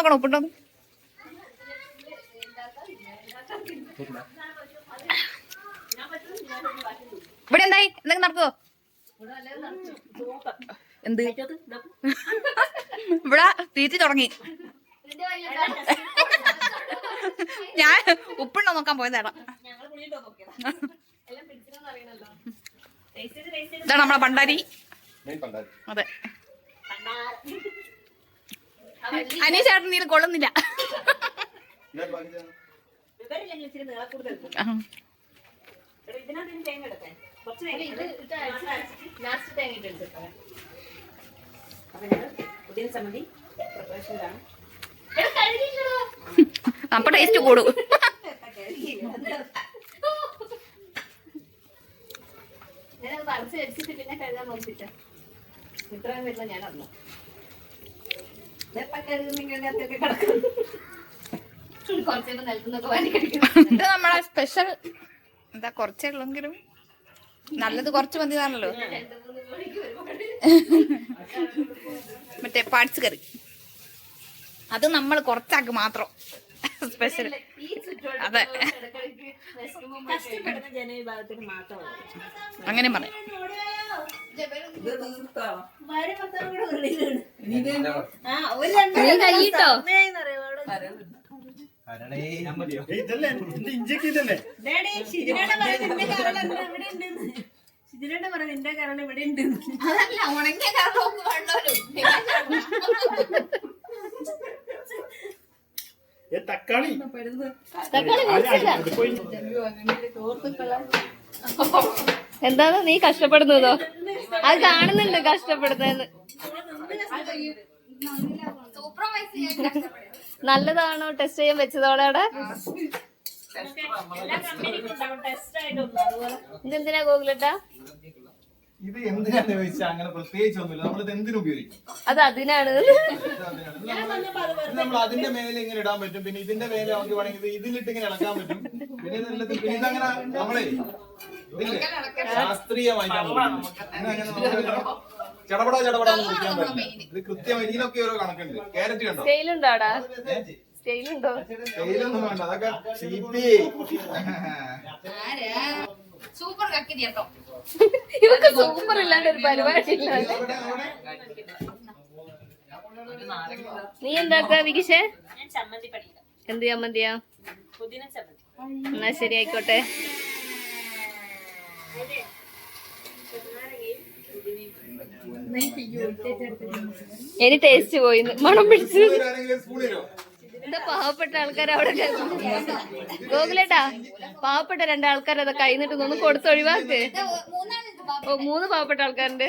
നോക്കണം ഉപ്പുണ്ടോ ഇവിടെ എന്തായി? എന്തെങ്കിലും നടക്കുവോ? എന്ത്? ഇവിടെ തീറ്റി തുടങ്ങി. ഞാൻ ഉപ്പുണ്ടോ നോക്കാൻ പോയതാണ് ഇതാണ് നമ്മളെ പണ്ടാരി. അതെ. അനീ ചേട്ടൻ ഇത് കൊള്ളുന്നില്ല അപ്പൊ ടേസ്റ്റ് കൂടും. ഞാനത് പറിച്ച് വെച്ചിട്ട് പിന്നെ കഴുകാൻ നോക്കിട്ട് ഇത്രയും വരുന്ന ഞാൻ അറിഞ്ഞു ഇത് നമ്മളെ സ്പെഷ്യൽ എന്താ കുറച്ചേ ഉള്ളെങ്കിലും നല്ലത് കുറച്ച് മതിയാണല്ലോ മറ്റേ പാട്സ് കറി. അത് നമ്മൾ കുറച്ചാക്ക് മാത്രം. സ്പെഷ്യൽ അതെ. അങ്ങനെ പറയാം. കൈയിട്ടോ? നിന്റെ കാരണം ഇവിടെ ഉണ്ട്. അതല്ല ഉണങ്ങിയ കാരണം തക്കാളി. എന്താണ് നീ കഷ്ടപ്പെടുന്നതോ? അത് കാണുന്നുണ്ട് കഷ്ടപ്പെടുന്നത് നല്ലതാണോ ടെസ്റ്റ് ചെയ്യാൻ വെച്ചതോടെ അവിടെ? ഇതെന്തിനാ ഗൂഗിളിട്ടാ ഇത് എന്തിനാന്ന് ചോദിച്ചാൽ അങ്ങനെ പ്രത്യേകിച്ചൊന്നുമില്ല. നമ്മളിത് എന്തിനു ഉപയോഗിക്കും? അത് അതിനാണ്. ഇത്. ഇത് നമ്മൾ അതിന്റെ മേലെ ഇങ്ങനെ ഇടാൻ പറ്റും. പിന്നെ ഇതിന്റെ മേലെ നമുക്ക് വേണമെങ്കിൽ ഇത് ഇതിലിട്ട് ഇങ്ങനെ ഇളക്കാൻ പറ്റും. പിന്നെ ഇതെല്ലാം പിന്നെ ഇതങ്ങനെ നമ്മളെ ഇതില്ലേ? ശാസ്ത്രീയമായിട്ടാണ് ചടപടാ ചടപട എന്ന് മുറിക്കാൻ പറ്റില്ല ഇത് കൃത്യമായി ഇതിനൊക്കെ ഓരോ കണക്കുണ്ട്. ക്യാരറ്റ് കണ്ടോ? സ്കെയിലുണ്ടോ അവിടെ സ്കെയിലുണ്ടോ കയ്യിലൊന്നും വേണ്ട. അതൊക്കെ സൂപ്പർ കക്കിരി കേട്ടോ ഇവക്ക് സൂപ്പർ ഇല്ലാണ്ട് ഒരു പരിപാടി നീ എന്താക്കാ വികിഷേ ഞാൻ ചമ്മന്തി പഠിക്കാം എന്ത് ചമ്മന്തിയാ? എന്നാ ശരി ആയിക്കോട്ടെ. ഇനി ടേസ്റ്റ് പോയി മണം പിടിച്ചു. എന്താ പാവപ്പെട്ട ആൾക്കാർ അവിടെ ഗോകുലേട്ടാ പാവപ്പെട്ട രണ്ടാൾക്കാർ അതൊക്കെ കൈന്നിട്ട് ഒന്ന് കൊടുത്ത് ഒഴിവാക്ക്. ഓ മൂന്ന് പാവപ്പെട്ട ആൾക്കാരുണ്ട്.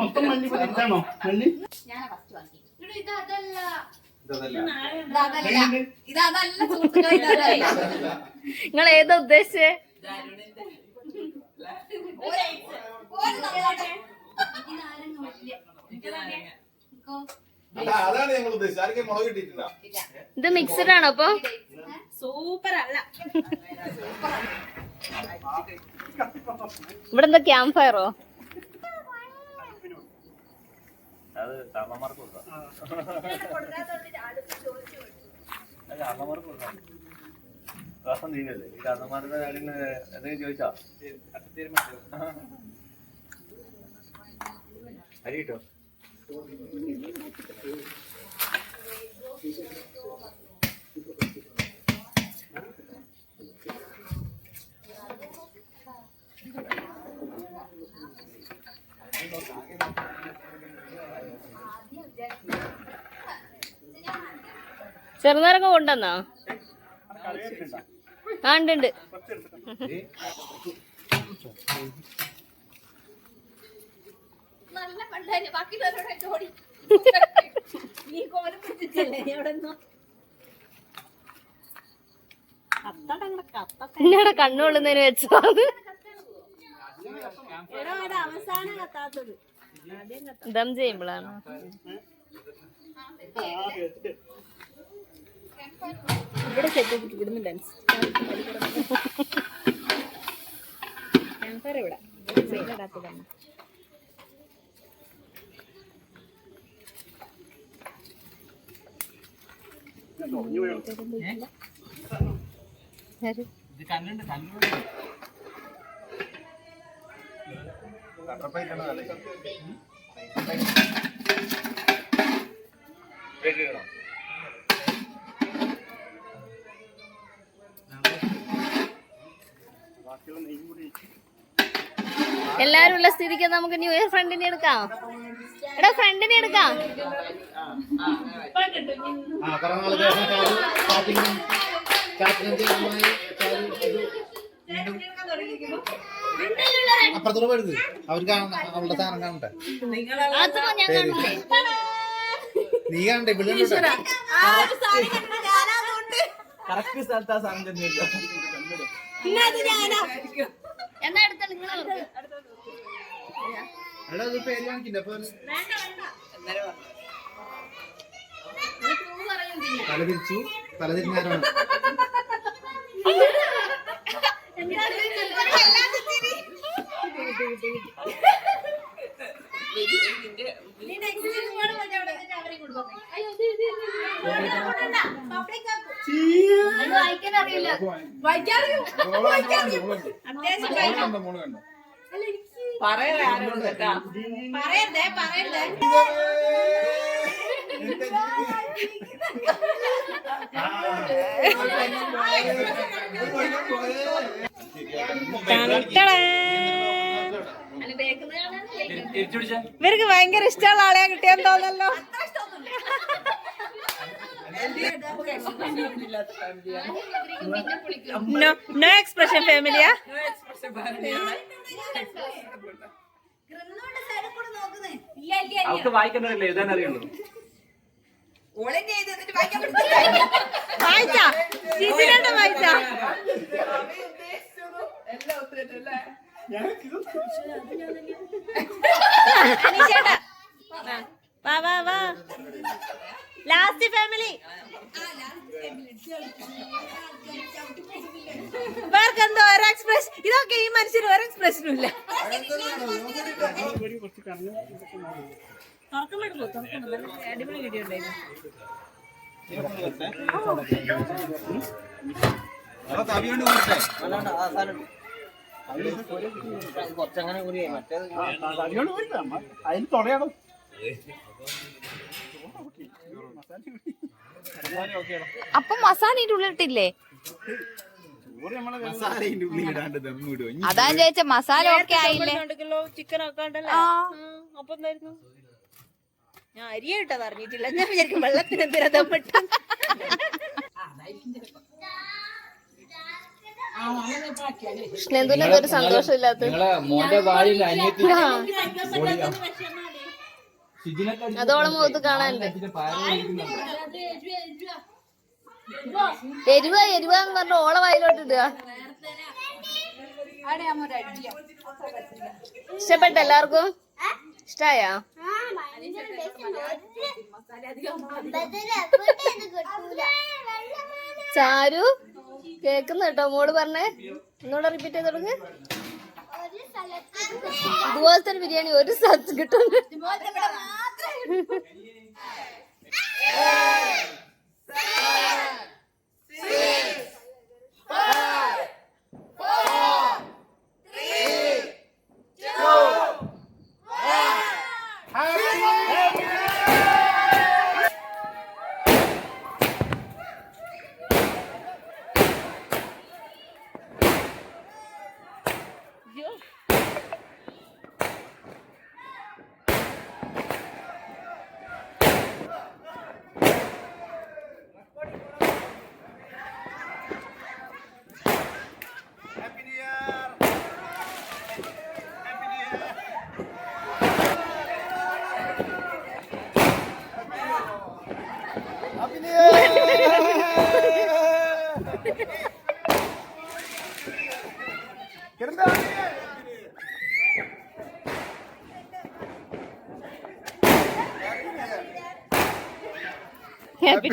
മൊത്തം മല്ലി ഇതാണോ മല്ലി ഇതല്ല. നിങ്ങൾ ഏതാ ഉദ്ദേശിച്ചേ? അതാ അതാണ് ഞങ്ങൾ ഉദ്ദേശിച്ചത്. ആർക്കും മുളക് കിട്ടിയിട്ടില്ല ഇത് മിക്സഡ് ആണോ അപ്പൊ സൂപ്പർ അല്ല ഇവിടെ എന്താ ക്യാമ്പ് ഫയറോ അത് കൊടുക്കാം. കാര്യം എന്തെങ്കിലും ചോദിച്ചാ? ചെറുനാരങ്ങ കൊണ്ടുവന്നോ? ഉണ്ട് നല്ല പണ്ടായി ബാക്കിയുള്ളവരോടെ ജോടി നീ കോലം പിടിച്ചിട്ടല്ലേ എവിടെ എന്നോട് കണ്ണുകൊള്ളുന്നതിന് വെച്ചോ അത്. എടാ അത് അവസാനം കത്താത്തത്. ദം ചെയ്യുമ്പോഴാണ്? ഇവിടെ സെറ്റ് ഇവിടുന്ന് ഡാൻസ് ഇവിടെ. ഇടാത്തതാണ് ബ്രേക്ക് ഉള്ള നമുക്ക് ന്യൂ ഇയർ ഫ്രണ്ടിനെ എടുക്കാം. എടാ ഫ്രണ്ടിനെ എടുക്കാം. അപ്പുറത്തോട് പോയത് അവർ അവളുടെ സാധനം കാണട്ടെ. നീ കാണട്ടെ ഇവിടെ കണ്ടോട്ടെ കറക്റ്റ് സ്ഥലത്താ സാധനം എന്നാ എടുത്ത നിങ്ങൾ എടാ ഇത് പേര് കാണിക്കില്ല? അപ്പൊ തല തിരിച്ചു. തല തിരിഞ്ഞാരാണ് വായിക്കാൻ അറിയില്ല. കണ്ടോ മോൾ കണ്ടോ? പറയണ്ടേ പറയണ്ടേ? ഇവർക്ക് ഭയങ്കര ഇഷ്ടമുള്ള ആളെ കിട്ടിയെന്ന് തോന്നല്ലോ നോ നോ എക്സ്പ്രഷൻ ഫാമിലിയാ അവർക്ക് വായിക്കണ്ടല്ലേ എഴുതാൻ അറിയുള്ളൂ. വായിച്ചാ. വായിച്ചാ. വാ വാ വാ. ലാസ്റ്റ് ഫാമിലി എക്സ്പ്രഷൻ ഇതൊക്കെ ഈ മനുഷ്യന് ഒരു എക്സ്പ്രഷനും ഇല്ല അടിപൊളി വീഡിയോ ഉണ്ടായിരുന്നു അപ്പൊ മസാല ഇതിന്റെ അതാ ചോദിച്ച മസാല ഒക്കെ ആയില്ലേ? ചിക്കൻ ഒക്കെ ഉണ്ടല്ലോ ആ. അപ്പൊ എന്തായിരുന്നു? ഞാൻ അരി ഇട്ടത് അറിഞ്ഞിട്ടില്ല. ഞാൻ വിചാരിക്കും വെള്ളത്തിന് എന്തിനാ കൃഷ്ണേന്ദുവിന് ഒരു സന്തോഷമില്ലാത്ത അതോളം മുഖത്ത് കാണാനില്ല? എരിവ എരുവ എന്ന് പറഞ്ഞ ഓള വായിലോട്ട് ഇടുക. ഇഷ്ടപ്പെട്ട എല്ലാവർക്കും? ഇഷ്ടായോ? ചാരു കേക്കുന്ന കേട്ടോ മോൾ പറഞ്ഞേ? ഒന്നുകൂടെ റിപ്പീറ്റ് ചെയ്ത് തുടങ്ങ് ഇതുപോലത്തെ ഒരു ബിരിയാണി ഒരു സ്ഥലത്ത് കിട്ടുന്നു கிருந்தா ஹாப்பி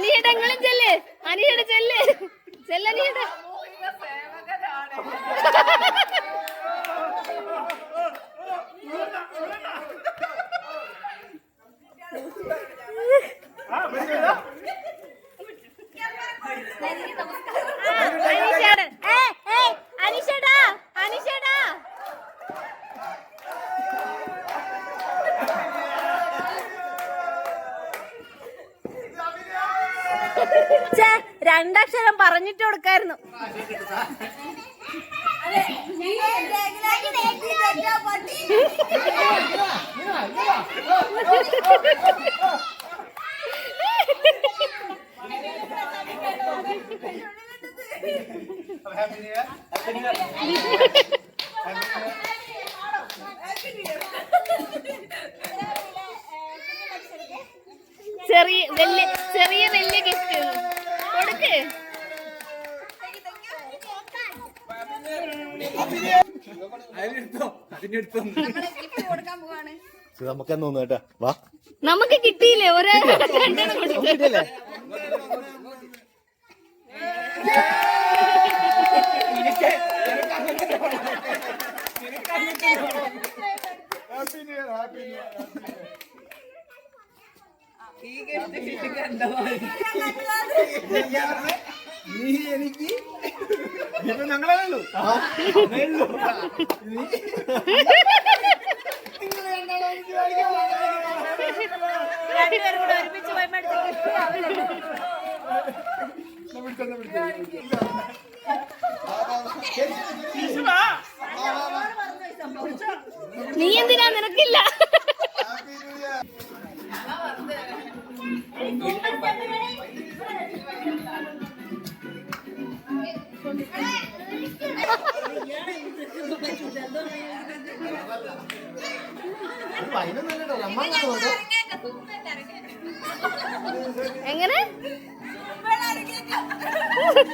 അനിയുടെ എങ്ങളും ചെല്ല് അനിയുടെ. ചെല്ല് ചെല്ലനിയുടെ അനീഷേട്ടൻ രണ്ടക്ഷരം പറഞ്ഞിട്ട് കൊടുക്കായിരുന്നു. ചെറിയ വലിയ ചെറിയ വലിയ ഗിഫ്റ്റ് കൊടുക്ക്. നമുക്ക് തോന്നുന്നു കേട്ടാ. വാ. നമുക്ക് കിട്ടിയില്ലേ? ഒരേ രണ്ടെണ്ണം കൊടുത്തു happy new year happy new year നീ എനിക്ക് ഇപ്പൊ പോയി മേടിച്ചു നീ എന്തിനാ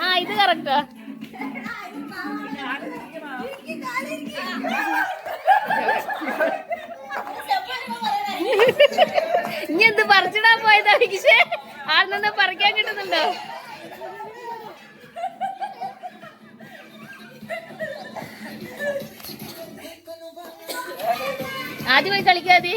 ആ ഇത് കറക്റ്റാ ഇനി എന്ത് പറിച്ചിടാൻ പോയതാ പക്ഷേ ആൾ നിന്ന് പറിക്കാൻ കിട്ടുന്നുണ്ടോ? ആദ്യം. പോയി കളിക്കാതെ